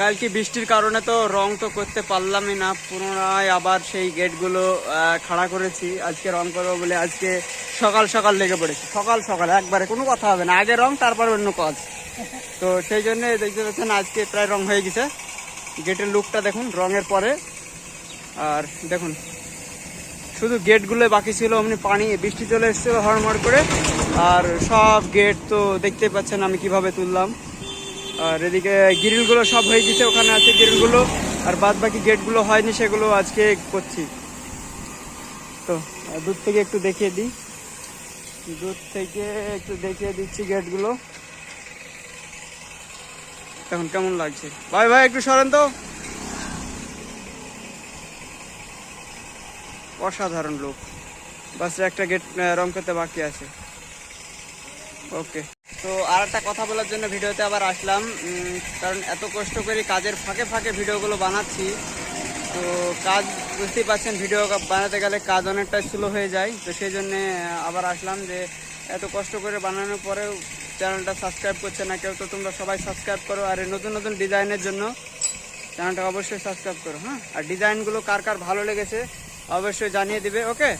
কালকে বৃষ্টির কারণে তো রং তো করতে পারলামই না। পুনরায় আবার সেই গেটগুলো খাড়া করেছি। আজকে রং করব বলে আজকে সকাল সকাল লেগে পড়েছি। সকাল সকাল, একবারে কোনো কথা হবে না। আগে রং, তারপর অন্য কাজ। তো সেই জন্য দেখতে পাচ্ছেন আজকে প্রায় রং হয়ে গেছে। গেটের লুকটা দেখুন, রঙের পরে। আর দেখুন, শুধু গেটগুলো বাকি ছিল, অমনি পানি, বৃষ্টি চলে এসেছিল হড়মড় করে। আর সব গেট তো দেখতে পাচ্ছেন আমি কীভাবে তুললাম। আর এদিকে গ্রিলগুলো সব হয়ে গেছে, ওখানে আছে গ্রিলগুলো, আর বাদ বাকি গেটগুলো হয়নি, সেগুলো আজকে করছি। তো দূর থেকে একটু দেখিয়ে দিই। দূর থেকে একটু দেখিয়ে দিচ্ছি গেটগুলো। এখন কেমন লাগছে? ভাই ভাই, একটু সরেন তো। অসাধারণ লোক। বাস, একটা গেট রং করতে বাকি আছে। ওকে। তো আর একটা কথা বলার জন্য ভিডিওতে আবার আসলাম কারণ এত কষ্ট করে কাজের ফাঁকে ফাঁকে ভিডিওগুলো বানাচ্ছি। তো কাজ বুঝতেই পারছেন, ভিডিও বানাতে গেলে কাজ অনেকটা স্লো হয়ে যায়। তো সেই জন্যে আবার আসলাম যে এত কষ্ট করে বানানোর পরেও চ্যানেলটা সাবস্ক্রাইব করছে না কেউ, তো তোমরা সবাই সাবস্ক্রাইব করো। আর নতুন নতুন ডিজাইনের জন্য চ্যানেলটা অবশ্যই সাবস্ক্রাইব করো হ্যাঁ? আর ডিজাইনগুলো কার কার ভালো লেগেছে অবশ্যই জানিয়ে দিবে ওকে